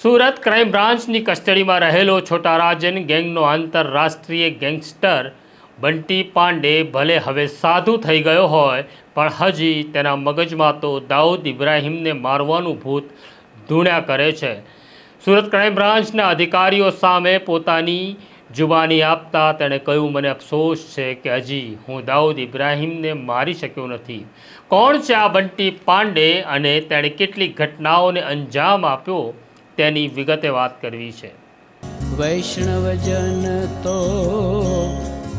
Surat crime બ્રાન્ચની કસ્ટડીમાં રહેલો છોટારાજન ગેંગનો આંતરરાષ્ટ્રીય ગેંગસ્ટર બંટી પાંડે ભલે હવે સાધુ થઈ ગયો હોય, પણ હજી તેના મગજમાં તો દાઉદ ઇબ્રાહિમને મારવાનું ભૂત ધૂણ્યા કરે છે. સુરત ક્રાઇમ બ્રાન્ચના અધિકારીઓ સામે પોતાની જુબાની આપતા તેણે કહ્યું, મને અફસોસ છે કે હજી હું દાઉદ ઇબ્રાહીમને મારી શક્યો નથી. કોણ છે આ બંટી પાંડે અને તેણે કેટલીક ઘટનાઓને અંજામ આપ્યો તેની વિગતે વાત કરવી છે. વૈષ્ણવજન તો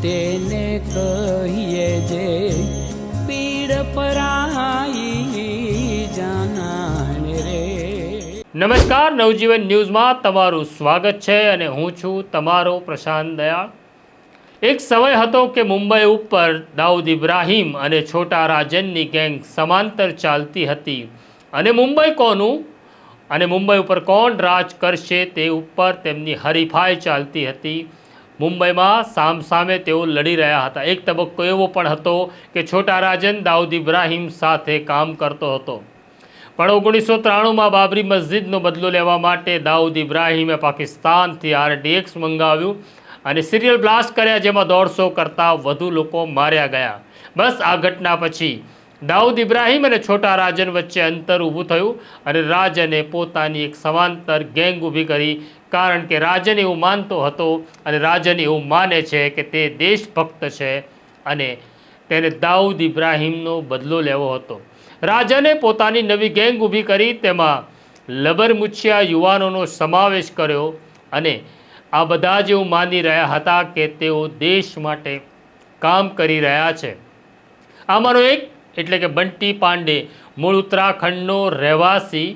તેને કહીએ જે પીડ પરાઈ જાનાને રે. નમસ્કાર નવજીવન ન્યૂઝમાં તમારું સ્વાગત છે અને હું છું તમારો પ્રશાંત દયાળ. એક સમય હતો કે મુંબઈ ઉપર દાઉદ ઇબ્રાહિમ અને છોટા રાજનની ગેંગ સમાંતર ચાલતી હતી અને મુંબઈ કોનું અને મુંબઈ ઉપર કોણ રાજ કરશે તે ઉપર તેમની હરીફાઈ ચાલતી હતી. મુંબઈમાં સામસામે તેઓ લડી રહ્યા હતા. એક તબક્કો એવો પણ હતો કે છોટા રાજન દાઉદ ઇબ્રાહિમ સાથે કામ કરતો હતો. પણ ઓગણીસો ત્રાણુંમાં બાબરી મસ્જિદનો બદલો લેવા માટે દાઉદ ઇબ્રાહિમે પાકિસ્તાનથી આરડીએક્સ મંગાવ્યું અને સિરિયલ બ્લાસ્ટ કર્યા જેમાં દોઢસો કરતાં વધુ લોકો માર્યા ગયા. બસ આ ઘટના પછી દાઉદ ઇબ્રાહિમ અને છોટા રાજન વચ્ચે અંતર ઊભું થયું અને રાજને પોતાની એક સમાંતર ગેંગ ઊભી કરી. કારણ કે રાજન એવું માનતો હતો અને રાજન એવું માને છે કે તે દેશભક્ત છે અને તેને દાઉદ ઇબ્રાહીમનો બદલો લેવો હતો. રાજને પોતાની નવી ગેંગ ઊભી કરી તેમાં લબરમુછિયા યુવાનોનો સમાવેશ કર્યો અને આ બધા જ એવું માની રહ્યા હતા કે તેઓ દેશ માટે કામ કરી રહ્યા છે. આમાંનો એક એટલે કે બંટી પાંડે મૂળ ઉત્તરાખંડનો રહેવાસી.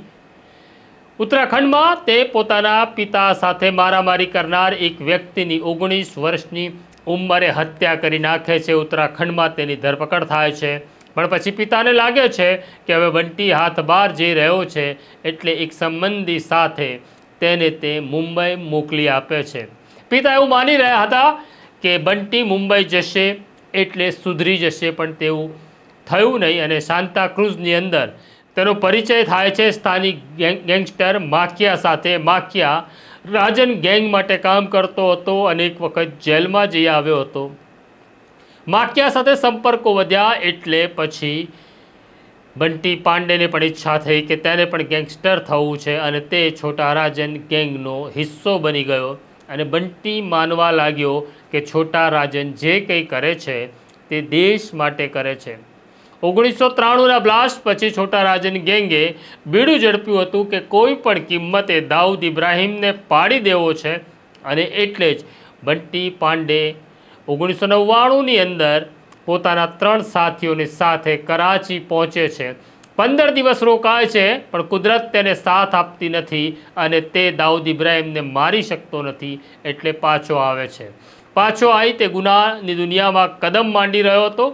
ઉત્તરાખંડમાં તે પોતાના પિતા સાથે મારામારી કરનાર એક વ્યક્તિની ઓગણીસ વર્ષની ઉંમરે હત્યા કરી નાખે છે. ઉત્તરાખંડમાં તેની ધરપકડ થાય છે. પણ પછી પિતાને લાગે છે કે હવે બંટી હાથ બહાર જઈ રહ્યો છે એટલે એક સંબંધી સાથે તેને તે મુંબઈ મોકલી આપે છે. પિતા એવું માની રહ્યા હતા કે બંટી મુંબઈ જશે એટલે સુધરી જશે પણ તેવું થયું નહીં અને સાંતાક્રુઝની અંદર તેનો પરિચય થાય છે સ્થાનિક ગેંગસ્ટર માખિયા સાથે. માખિયા રાજન ગેંગ માટે કામ કરતો હતો અને એક વખત જેલમાં જઈ આવ્યો હતો. માખિયા સાથે સંપર્કો વધ્યા એટલે પછી બંટી પાંડેને પણ ઈચ્છા થઈ કે તેને પણ ગેંગસ્ટર થવું છે અને તે છોટા રાજન ગેંગનો હિસ્સો બની ગયો અને બંટી માનવા લાગ્યો કે છોટા રાજન જે કંઈ કરે છે તે દેશ માટે કરે છે. ઓગણીસો ત્રાણુંના બ્લાસ્ટ પછી છોટા રાજન ગેંગે બીડું ઝડપ્યું હતું કે કોઈ પણ કિંમતે દાઉદ ઇબ્રાહિમને પાડી દેવો છે અને એટલે જ બંટી પાંડે ઓગણીસો નવ્વાણુંની અંદર પોતાના ત્રણ સાથીઓની સાથે કરાચી પહોંચે છે. પંદર દિવસ રોકાય છે, પણ કુદરત તેને સાથ આપતી નથી અને તે દાઉદ ઇબ્રાહિમને મારી શકતો નથી એટલે પાછો આવે છે. પાછો આવી તે ગુનાની દુનિયામાં કદમ માંડી રહ્યો હતો.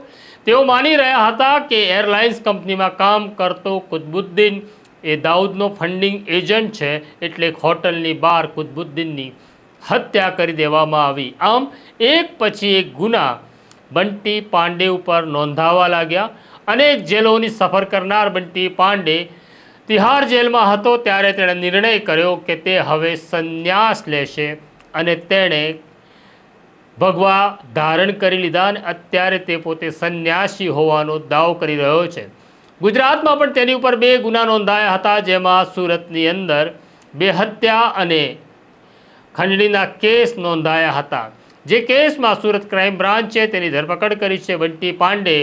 તેઓ માની રહ્યા હતા કે એરલાઇન્સ કંપનીમાં કામ કરતો કુતબુદ્દીન એ દાઉદનો ફંડિંગ એજન્ટ છે, એટલે હોટલની બહાર કુતબુદ્દીનની હત્યા કરી દેવામાં આવી. આમ, એક પછી એક ગુના બંટી પાંડે ઉપર નોંધાવા લાગ્યા અનેક જેલોની સફર કરનાર બંટી પાંડે તિહાર જેલમાં હતો, ત્યારે તેણે નિર્ણય કર્યો કે તે હવે સંન્યાસ લેશે અને તેણે ભગવા ધારણ કરી લીધા અને અત્યારે તે પોતે સંન્યાસી હોવાનો દાવો કરી રહ્યો છે. ગુજરાતમાં પણ તેની ઉપર બે ગુના નોંધાયા હતા, જેમાં સુરતની અંદર બે હત્યા અને ખંડણીના કેસ નોંધાયા હતા. જે કેસમાં સુરત ક્રાઇમ બ્રાન્ચે તેની ધરપકડ કરી છે. બંટી પાંડે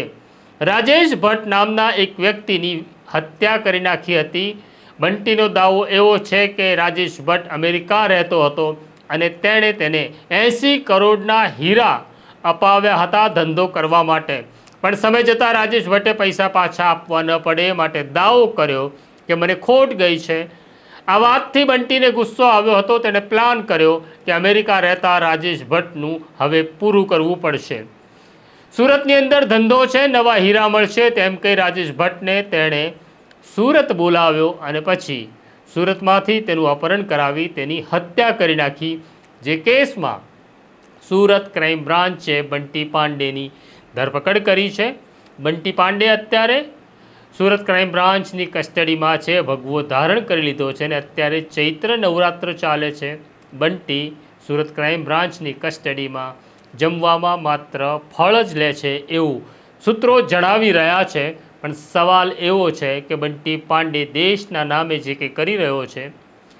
રાજેશ ભટ્ટ નામના એક વ્યક્તિની હત્યા કરી નાખી હતી. બંટીનો દાવો એવો છે કે રાજેશ ભટ્ટ અમેરિકા રહેતો હતો. અને તેણે તેને એંસી કરોડના હીરા અપાવ્યા હતા ધંધો કરવા માટે. પણ સમય જતાં રાજેશ ભટ્ટે પૈસા પાછા આપવા ન પડે માટે દાવો કર્યો કે મને ખોટ ગઈ છે. આ વાતથી બંટીને ગુસ્સો આવ્યો હતો. તેણે પ્લાન કર્યો કે અમેરિકા રહેતા રાજેશ ભટ્ટનું હવે પૂરું કરવું પડશે. સુરતની અંદર ધંધો છે, નવા હીરા મળશે તેમ કહી રાજેશ ભટ્ટને તેણે સુરત બોલાવ્યો અને પછી સુરતમાંથી તેનું અપહરણ કરાવી તેની હત્યા કરી નાખી. જે કેસમાં સુરત ક્રાઇમ બ્રાન્ચે બંટી પાંડેની ધરપકડ કરી છે. બંટી પાંડે અત્યારે સુરત ક્રાઇમ બ્રાન્ચની કસ્ટડીમાં છે, ભગવો ધારણ કરી લીધો છે અને અત્યારે ચૈત્ર નવરાત્ર ચાલે છે. બંટી સુરત ક્રાઇમ બ્રાન્ચની કસ્ટડીમાં જમવામાં માત્ર ફળ જ લે છે એવું સૂત્રો જણાવી રહ્યા છે. પણ સવાલ એવો છે કે બંટી પાંડે દેશના નામે જે કંઈ કરી રહ્યો છે,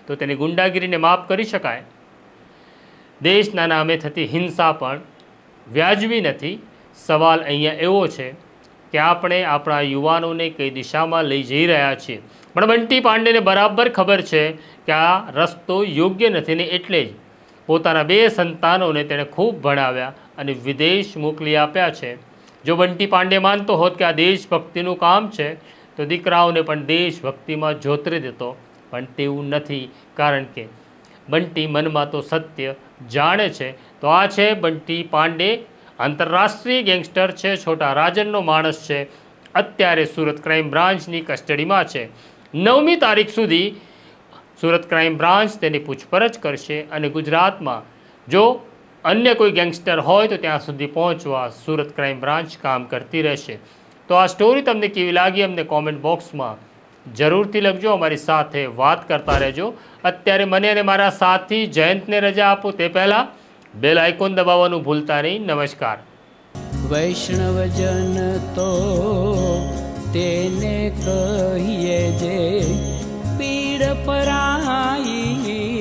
તો તેની ગુંડાગીરીને માફ કરી શકાય? દેશના નામે થતી હિંસા પણ વ્યાજબી નથી. સવાલ અહીંયા એવો છે કે આપણે આપણા યુવાનોને કઈ દિશામાં લઈ જઈ રહ્યા છીએ? પણ બંટી પાંડેને બરાબર ખબર છે કે આ રસ્તો યોગ્ય નથી ને એટલે જ પોતાના બે સંતાનોને તેણે ખૂબ ભણાવ્યા અને વિદેશ મોકલી આપ્યા છે. જો બંટી પાંડે માનતો હોત કે આ દેશભક્તિનું કામ છે, તો દીકરાઓને પણ દેશભક્તિમાં જોતરી દેતો. પણ તેવું નથી, કારણ કે બંટી મનમાં તો સત્ય જાણે છે. તો આ છે બંટી પાંડે. આંતરરાષ્ટ્રીય ગેંગસ્ટર છે, છોટા રાજનનો માણસ છે. અત્યારે સુરત ક્રાઇમ બ્રાન્ચની કસ્ટડીમાં છે. નવમી તારીખ સુધી સુરત ક્રાઇમ બ્રાન્ચ તેની પૂછપરછ કરશે અને ગુજરાતમાં જો અન્ય કોઈ ગેંગસ્ટર હોય તો ત્યાં સુધી પહોંચવા સુરત ક્રાઇમ બ્રાન્ચ કામ કરતી રહેશે. તો આ સ્ટોરી તમને કેવી લાગી અમને કોમેન્ટ બોક્સમાં જરૂરથી લખજો, અમારી સાથે વાત કરતા રહેજો. અત્યારે મને અને મારા સાથી જયંતને રજા આપો તે પહેલાં બેલ આઇકોન દબાવવાનું ભૂલતા નહીં. નમસ્કાર. વૈષ્ણવજન તો તેને કહીએ જે પીડ પરાઈ